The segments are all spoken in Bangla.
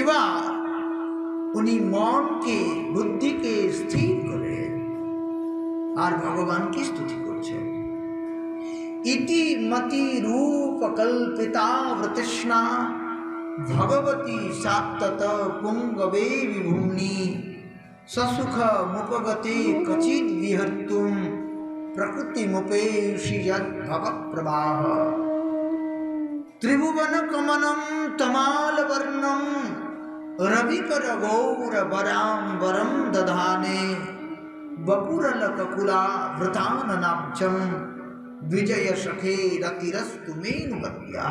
এবার উনি মনকে, বুদ্ধিকে স্থির করে আর ভগবানকে স্তুতি করছেন। ইতি মতি রূপ কল্পিতা তৃষ্ণা ভগবতী সাত্তত পুঙ্গবে বিভূম্নি, সসুখ মুপগতে কচিদ বিহর্তুম, প্রকৃতিমুপেষি যদ্ভবপ্রবাহ ত্রিভুবনকমनं তমালবর্ণं रविकरगौरवराम्बरं दधाने वपुरलककुला वृताननाब्जं विजयसखेरतिरस्तु मेनुवर्या।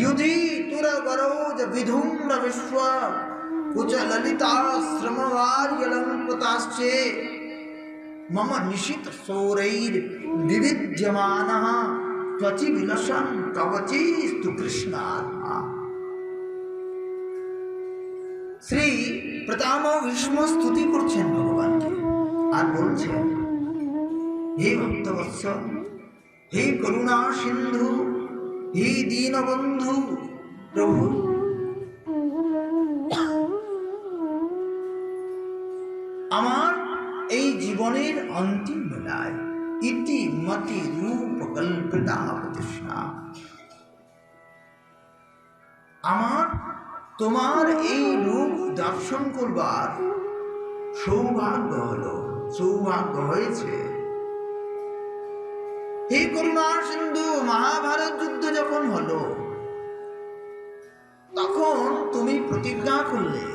युधि तुरवरोज विधूम्र विश्व कुचललिताश्रमवार्यलङ्कृताश्चे मम निशित विविध्यमानः त्वचि विलसन् कवचेस्तु कृष्णात्मा শ্রী প্রতাম ভীষ্ম স্তুতি করছেন ভগবানকে আর বলছেন, হে ভক্তবৎস, হে করুণা সিন্ধু, হে দীনবন্ধু, প্রভু। আমার এই জীবনের অন্তিম বেলায় ইতি মতি রূপ কল্পিতা আমার তোমার এই রূপ দর্শন করবার সৌভাগ্য হলো, সৌভাগ্য হয়েছে। হে করুণা সিন্ধু মহাভারত যুদ্ধ যখন হলো, তখন তুমি প্রতিজ্ঞা করলে,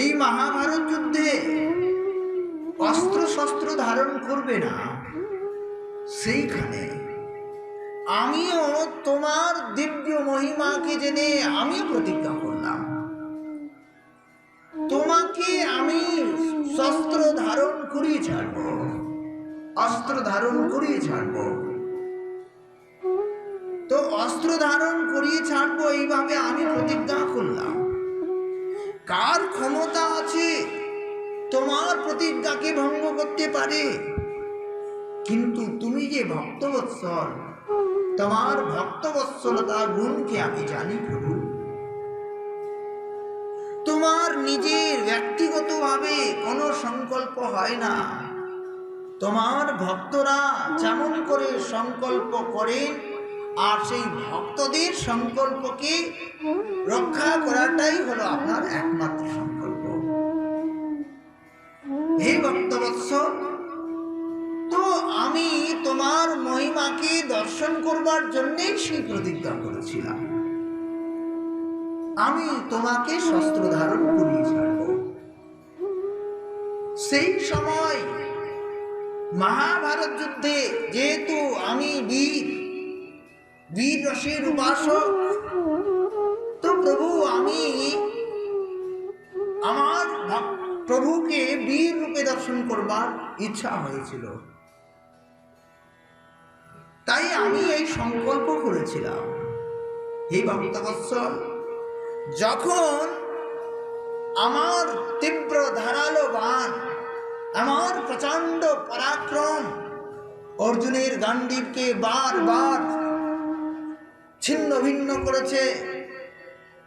এই মহাভারত যুদ্ধে অস্ত্র শস্ত্র ধারণ করবে না, সেইখানে আমিও তোমার দিব্য মহিমাকে জেনে আমিও প্রতিজ্ঞা করলাম। তোমাকে আমি শস্ত্র ধারণ করিয়ে ছাড়ব। অস্ত্র ধারণ করিয়ে ছাড়ব। তো অস্ত্র ধারণ করিয়ে ছাড়বো এইভাবে আমি প্রতিজ্ঞা করলাম। কার ক্ষমতা আছে তোমার প্রতিজ্ঞাকে ভঙ্গ করতে পারে? কিন্তু তুমি যে ভক্তবৎসল তোমার ভক্তবৎসলতা গুণকে আমি জানি প্রভু। তোমার নিজের ব্যক্তিগতভাবে কোনো সংকল্প হয় না। তোমার ভক্তরা যেমন করে সংকল্প করে আর সেই ভক্তদের সংকল্পকে রক্ষা করাটাই হলো আপনার একমাত্র সংকল্প। হে ভক্তবৎস মহিমাকে দর্শন করবার জন্যেই সেই প্রতিজ্ঞা করেছিলাম। আমি তোমাকে শস্ত্র ধারণ করিয়ে ছাড়ব। সেই সময় মহাভারত যুদ্ধে যেহেতু আমি বীর বীর রসের উপাসক, তো প্রভু আমি আমার প্রভুকে বীর রূপে দর্শন করবার ইচ্ছা হয়েছিল। তাই আমি এই সংকল্প করেছিলাম। হে ভক্তবৎসল, যখন আমার তীব্র ধারালো বান আমার প্রচণ্ড পরাক্রম অর্জুনের গান্ডীবকে বারবার ছিন্ন ভিন্ন করেছে,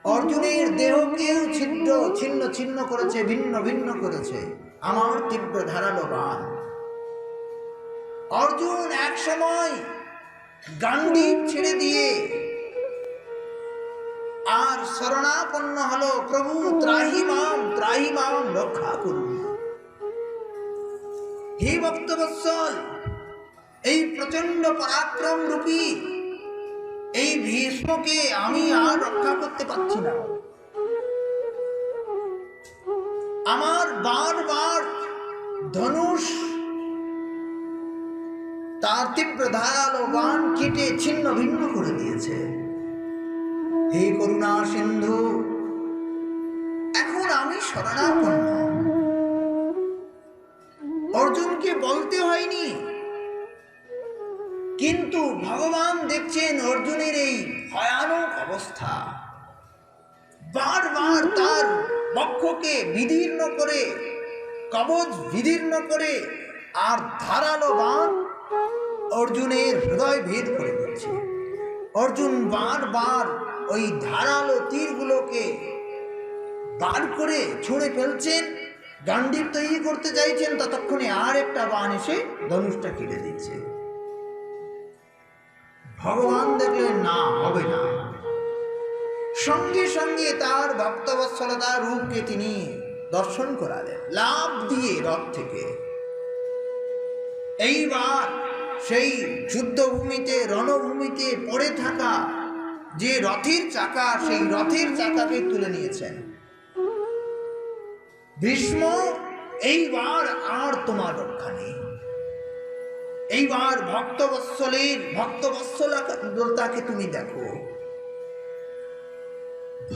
অর্জুনের দেহকেও ছিদ্র, ছিন্ন ছিন্ন করেছে, ভিন্ন ভিন্ন করেছে, আমার তীব্র ধারালো বান অর্জুন এক সময় গান্ডীব ছেড়ে দিয়ে। আর শরণাপন্ন হলো প্রভু ত্রাহিমাম ত্রাহিমাম রক্ষা করুন। হে ভক্তবৎসল, এই প্রচণ্ড পরাক্রম রূপী, এই ভীষ্মকে আমি আর রক্ষা করতে পারছি না। আমার বারবার ধনুষ তার তীব্র ধারালো বান কেটে ছিন্ন ভিন্ন করে দিয়েছে। হে করুণা সিন্ধু, এখন আমি শরণাপন্ন। অর্জুনকে বলতে হয়নি, কিন্তু ভগবান দেখছেন অর্জুনের এই ভয়ানক অবস্থা। বারবার তার বক্ষকে বিদীর্ণ করে, কবচ বিদীর্ণ করে, আর ধারালো বান অর্জুনের হৃদয় ভেদ করে দিচ্ছে অর্জুন বারবার ওই ধারালো তীরগুলোকে বার করে ছুঁড়ে ফেলছেন গান্ডীব তৈরি করতে চাইছেন, ততক্ষণে আর একটা বান এসে ধনুষটা কেটে দিচ্ছে। ভগবান দেখলেন না, হবে না। সঙ্গে সঙ্গে তার ভক্তবৎসলতার রূপকে তিনি দর্শন করালেন, লাভ দিয়ে রথ থেকে। এইবার সেই যুদ্ধভূমিতে, রণভূমিতে পড়ে থাকা যে রথের চাকা, সেই রথের চাকাকে তুলে নিয়েছেন। ভীষ্ম, এইবার আর তোমার রক্ষা নেই। এইবার ভক্তবৎসলের, ভক্তবৎসলতাকে তুমি দেখো।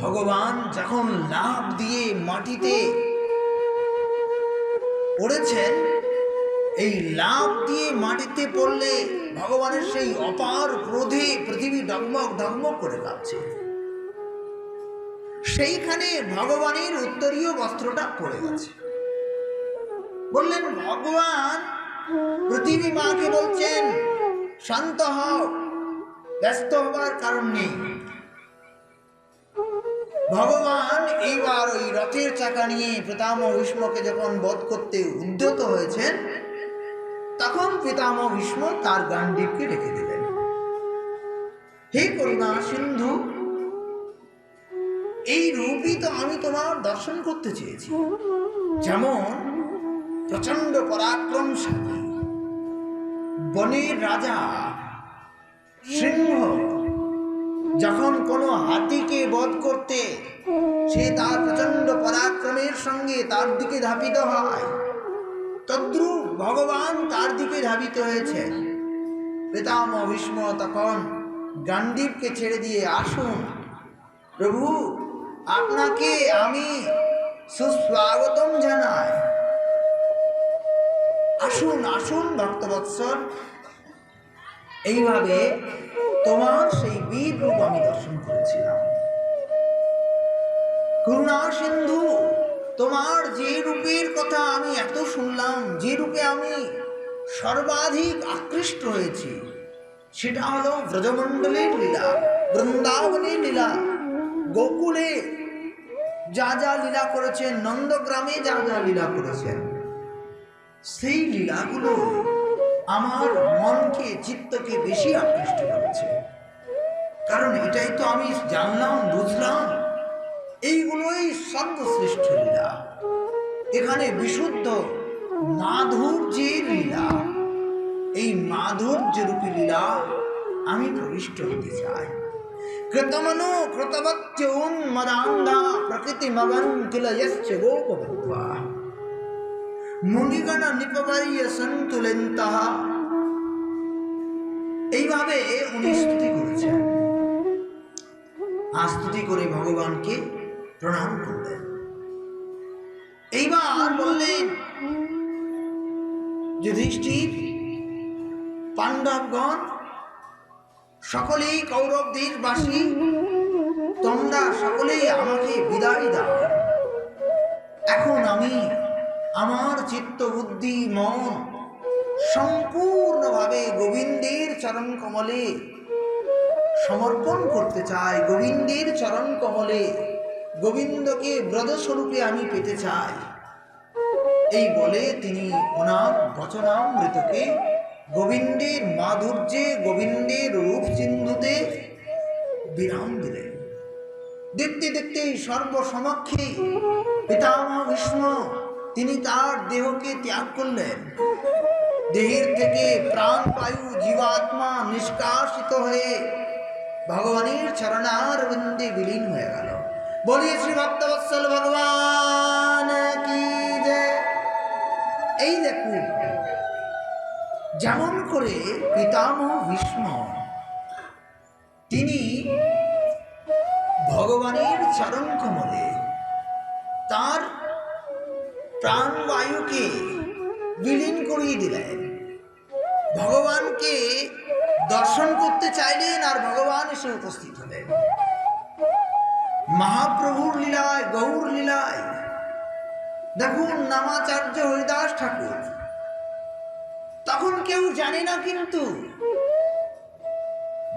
ভগবান যখন লাভ দিয়ে মাটিতে পড়েছেন এই লাভ দিয়ে মাটিতে পড়লে ভগবানের সেই অপার ক্রোধে পৃথিবী ডগমগ ডগমগ করে কাঁপছে। সেইখানে ভগবানের উত্তরীয় বস্ত্রটা পড়ে গেছে। বললেন, ভগবান, পৃথিবী মাকে বলছেন, শান্ত হও, ব্যস্ত হবার কারণ নেই। ভগবান এইবার ওই রথের চাকা নিয়ে পিতামহ ভীষ্মকে যখন বধ করতে উদ্যত হয়েছেন তখন পিতামহ ভীষ্ম তার গান্ডীবকে রেখে দিলেন। হে করুণা সিন্ধু, এই রূপই তো আমি তোমার দর্শন করতে চেয়েছি। যেমন প্রচণ্ড পরাক্রমশালী বনের রাজা, সিংহ, যখন কোনো হাতিকে বধ করতে সে তার প্রচণ্ড পরাক্রমের সঙ্গে তার দিকে ধাবিত হয়, তদ্রুপ ভগবান তার দিকে ধাবিত হয়েছে পিতাম ভীষ্ম তখন গান্ডীবকে ছেড়ে দিয়ে আসুন। প্রভু, আপনাকে আমি সুস্বাগতম জানাই। আসুন আসুন ভক্তবৎসর এইভাবে তোমার সেই বীর রূপ আমি দর্শন করেছিলাম। করুণা সিন্ধু তোমার যে রূপের কথা আমি এত শুনলাম, যে রূপে আমি সর্বাধিক আকৃষ্ট হয়েছি, সেটা হলো ব্রজমণ্ডলের লীলা বৃন্দাবনের লীলা, গোকুলে যা যা লীলা করেছেন, নন্দগ্রামে যা যা লীলা করেছেন, সেই লীলাগুলো আমার মনকে, চিত্তকে বেশি আকৃষ্ট করেছে। কারণ এটাই তো আমি জানলাম, বুঝলাম। এইগুলোই সর্বশ্রেষ্ঠ লীলা। এখানে বিশুদ্ধ মাধুর্যের লীলা। এই মাধুর্য রূপী লীলা আমি প্রবিষ্ট হতে চাই। কৃতমনো কৃতবত্যৌন মদান্ধা প্রকৃতি মগন কিল যশ্চ গোপবদ্ধা মুনিগণ নিপবার্য সন্তুলন্তঃ। এইভাবে উনি স্তুতি করেছেন। আস্তুতি করে ভগবানকে প্রণাম করলেন। এইবার বললেন, যুধিষ্ঠির, পাণ্ডবগণ, সকলেই কৌরবদের বাসী তোমরা সকলেই আমাকে বিদায় দাও। এখন আমি আমার চিত্ত বুদ্ধি, মন সম্পূর্ণভাবে গোবিন্দের চরণ কমলে সমর্পণ করতে চাই। গোবিন্দের চরণ কমলে গোবিন্দকে ব্রজস্বরূপে আমি পেতে চাই। এই বলে তিনি ওনার বচনামৃতকে গোবিন্দের মাধুর্যে, গোবিন্দের রূপ সিন্ধুতে বিরাম দিলেন। দেখতে দেখতে সর্বসমক্ষে পিতামহ ভীষ্ম, তিনি তার দেহকে ত্যাগ করলেন। দেহের থেকে প্রাণবায়ু জীবাত্মা নিষ্কাশিত হয়ে ভগবানের চরণার বৃন্দে বিলীন হয়ে গেল। বলি শ্রী ভক্তবৎসল ভগবান কি যে? এই দেখুন, যেমন করে পিতামহ ভীষ্ম, তিনি ভগবানের চরণ কমলে তার প্রাণবায়ুকে বিলীন করিয়ে দিলেন। ভগবানকে দর্শন করতে চাইলেন আর ভগবান এসে উপস্থিত হলেন। মহাপ্রভুর লীলায়, গৌর লীলায়। দেখুন, নামাচার্য হরিদাস ঠাকুর। তখন কেউ জানে না কিন্তু,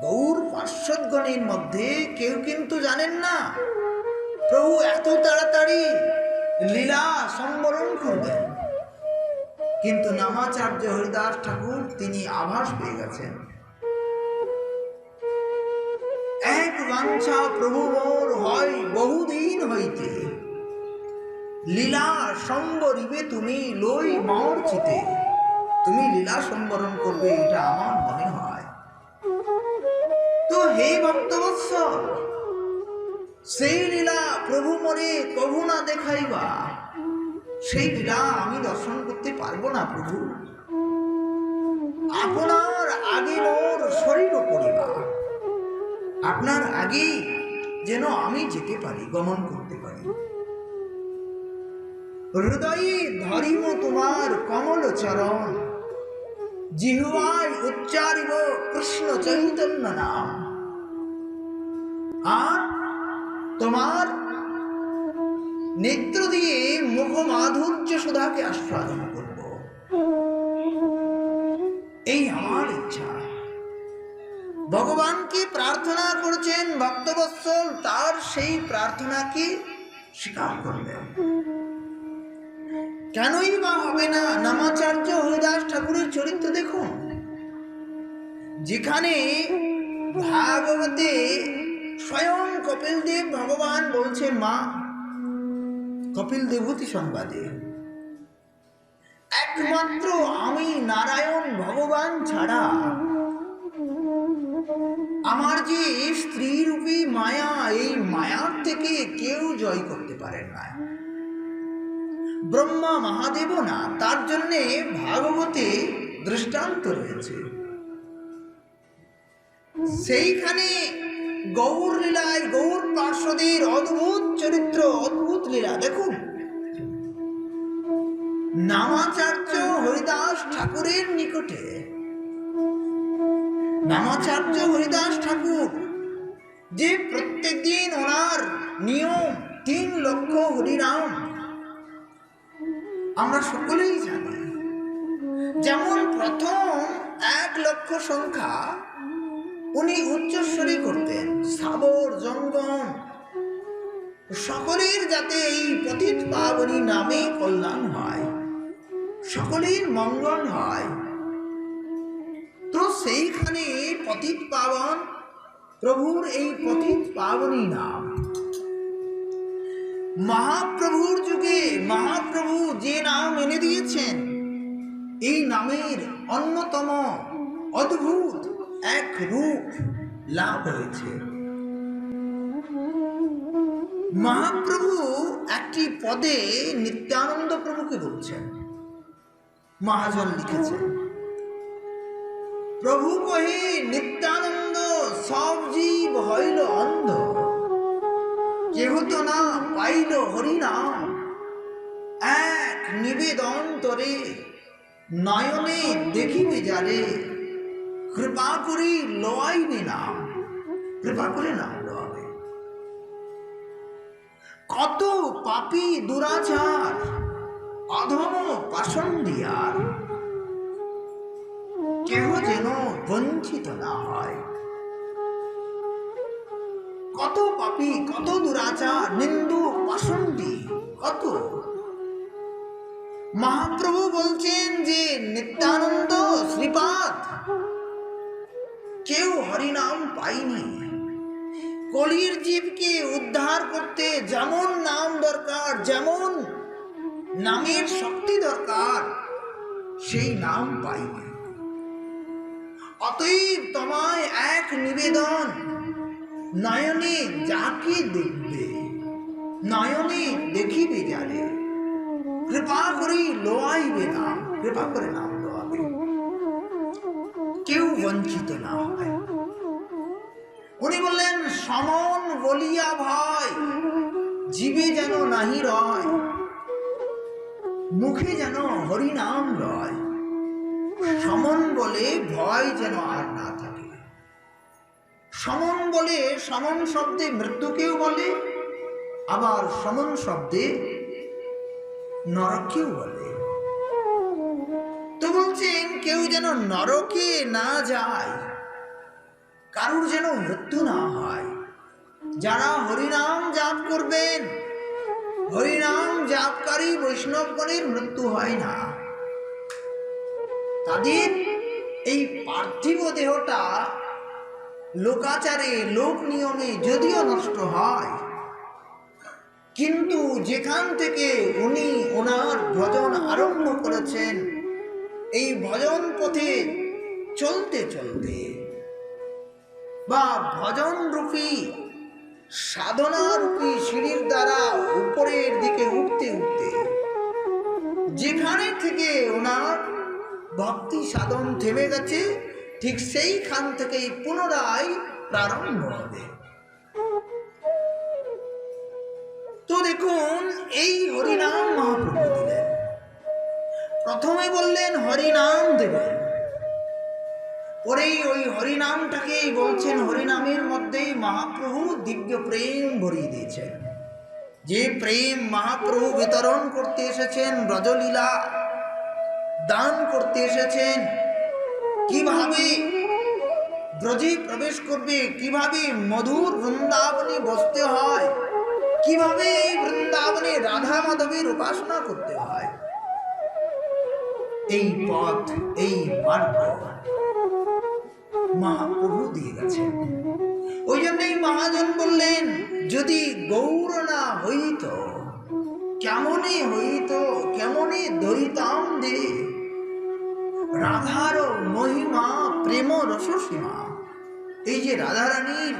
গৌর পার্শ্বদগণের মধ্যে কেউ কিন্তু জানেন না। প্রভু এত তাড়াতাড়ি লীলা সম্বরণ করবেন। কিন্তু নামাচার্য হরিদাস ঠাকুর, তিনি আভাস পেয়ে গেছেন। বাঞ্ছা প্রভু মোর হয় বহুদিন হইতে। লীলা সম্বরিবে তুমি লই মাওর চিতে তুমি লীলা সম্বরণ করবে, এটা আমার মনে হয়। তো হে ভক্তবৎসল সেই লীলা প্রভু মরে কভু না দেখাইবা? সেই লীলা আমি দর্শন করতে পারব না প্রভু। আপনার আগে মোর আপনার আগেই যেন আমি যেতে পারি, গমন করতে পারি। হৃদয়ে ধরিব তোমার কমল চরণ জিহ্বায় উচ্চারিব কৃষ্ণ চৈতন্য নাম। আর তোমার নেত্র দিয়ে মুখ মাধুর্য সুধাকে আস্বাদন করব। এই আমার ইচ্ছা। ভগবানকে প্রার্থনা করেছেন? ভক্তবৎসল তার সেই প্রার্থনাকে স্বীকার করলেন কেনই বা হবে না? নামাচার্য হরিদাস ঠাকুরের চরিত্র দেখুন। যেখানে ভাগবতে স্বয়ং কপিল দেব ভগবান বলছেন, মা কপিল দেবতী সংবাদে, একমাত্র আমি নারায়ণ ভগবান ছাড়া আমার যে স্ত্রী রূপী মায়া, এই মায়ার থেকে কেউ জয় করতে পারেন না। ব্রহ্মা মহাদেব না, তার জন্যে ভাগবতে দৃষ্টান্ত রয়েছে। সেইখানে গৌর লীলায় গৌর পার্শ্বদের অদ্ভুত চরিত্র, অদ্ভুত লীলা, দেখুন। নামাচার্য হরিদাস ঠাকুরের নিকটে নামাচার্য হরিদাস ঠাকুর, যে প্রত্যেক দিন ওনার নিয়ম তিন লক্ষ হরিনাম। আমরা সকলেই জানি, যেমন প্রথম এক লক্ষ সংখ্যা উনি উচ্চস্বরী করতেন, সাবর জঙ্গম। সকলের যাতে এই পতিত পাবনী নামে কল্যাণ হয়, সকলের মঙ্গল হয় সেইখানে পতিত পাবন, প্রভুর এই পতিত পাবনী নাম। মহাপ্রভুর যুগে মহাপ্রভু যে নাম এনে দিয়েছেন, এই নামের অন্যতম অদ্ভুত এক রূপ লাভ হয়েছে। মহাপ্রভু একটি পদে নিত্যানন্দ প্রভুকে বলছেন। মহাজন লিখেছেন প্রভু কহি নিত্যানন্দ, সব জীব হইল অন্ধ। যেহেতু না পাইল হরিনাম, এক নিবেদন তরে নয়নে দেখিবে যারে, কৃপা করি লওয়াইবে নাম। কৃপা করে নাম লওয়াবে। কত পাপি দুরাচার, অধম পাষণ্ডিয়ার কেহ যেন বঞ্চিত না হয়। কত পাপি, কত দুরাচার, নিন্দু পাষণ্ডী কত? মহাপ্রভু বলছেন যে, নিত্যানন্দ শ্রীপাদ, কেউ হরিনাম পাইনি কলির জীবকে উদ্ধার করতে যেমন নাম দরকার, যেমন নামের শক্তি দরকার, সেই নাম পাইনি অতএব তোমায় এক নিবেদন। নয়নে যাকে দেখবে, নয়নে দেখিবে যারে। কৃপা করি লোয়াইবে না, কৃপা করে নাম লোয়াবে। কেউ বঞ্চিত না হয়। উনি বললেন, সমন বলিয়া ভয়, জীবে যেন নাহি রয়, মুখে যেন হরিনাম রয়। বলে ভয় যেন আর না থাকে। সমন বলে সমন শব্দে মৃত্যুকেও বলে, আবার সমন শব্দে নরকেও বলে। তো বলছেন, কেউ যেন নরকে না যায়, কারুর যেন মৃত্যু না হয়। যারা হরিনাম জাপ করবেন, হরিনাম জাপকারী বৈষ্ণবগণের মৃত্যু হয় না। তাদের এই পার্থিব দেহটা লোকাচারে, লোক নিয়মে যদিও নষ্ট হয়, কিন্তু যেখান থেকে উনি ওনার ভজন আরম্ভ করেছেন, এই ভজন পথে চলতে চলতে বা ভজন রূপী, সাধনা রূপী সিঁড়ির দ্বারা উপরের দিকে উঠতে উঠতে, যেখানে থেকে ওনার ভক্তি সাধন থেমে গেছে, ঠিক সেইখান থেকেই পুনরায় প্রারম্ভ হবে। তো দেখুন, এই হরিনাম মহাপ্রভু দিলেন। প্রথমে বললেন, হরিনাম দেবেন। পরেই ওই হরিনামটাকেই বলছেন, হরিনামের মধ্যেই মহাপ্রভু দিব্য প্রেম ভরিয়ে দিয়েছেন। যে প্রেম মহাপ্রভু বিতরণ করতে এসেছেন, ব্রজলীলা দান করতে এসেছেন। কীভাবে ব্রজে প্রবেশ করবে? কীভাবে মধুর বৃন্দাবনে বসতে হয়? কীভাবে এই বৃন্দাবনে রাধা মাধবের উপাসনা করতে হয়? এই পথ, এই মার্গ মহাপ্রভু দিয়ে গেছেন। ওই জন্যই মহাজন বললেন, যদি গৌর না হইত, কেমনে হইত, কেমনে ধরিতাম দে রাধার মহিমা, প্রেম রসসীমা এই যে রাধারানীর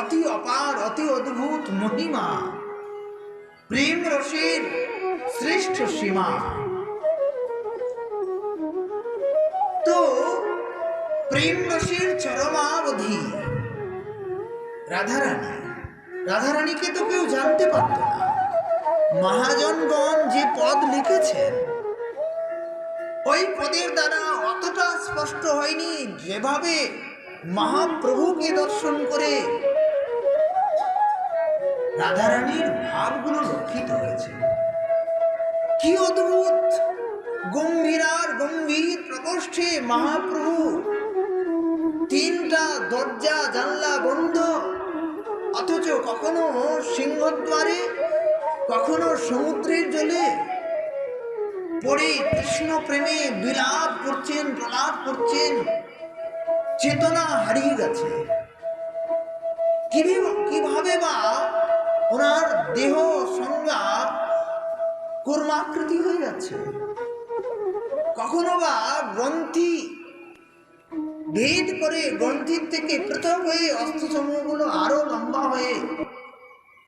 অতি অপার, অতি অদ্ভুত মহিমা, প্রেম রসের শ্রেষ্ঠ সীমা। তো প্রেম রসের চরমাবধি রাধারানী, রাধারানীকে তো কেউ জানতে পারত না। মহাজনগণ যে পদ লিখেছেন, ওই পদের দ্বারা স্পষ্ট হয়নি। যেভাবে মহাপ্রভুকে দর্শন করে রাধারানীর ভাবগুলো রক্ষিত হয়েছে। কি অদ্ভুত! গম্ভীরার গম্ভীর প্রকোষ্ঠে মহাপ্রভু তিনটা দরজা, জানলা বন্ধ। অথচ কখনো সিংহদ্বারে, কখনো সমুদ্রের জলে পড়ে কৃষ্ণ প্রেমে বিলাপ করছেন, প্রলাপ করছেন, চেতনা হারিয়ে গেছে। কীভাবে বা ওনার দেহ সংজ্ঞা কর্মাকৃতি হয়ে যাচ্ছে কখনো বা গ্রন্থি ভেদ করে গ্রন্থির থেকে পৃথক হয়ে অস্ত্রসমূহগুলো আরও লম্বা হয়ে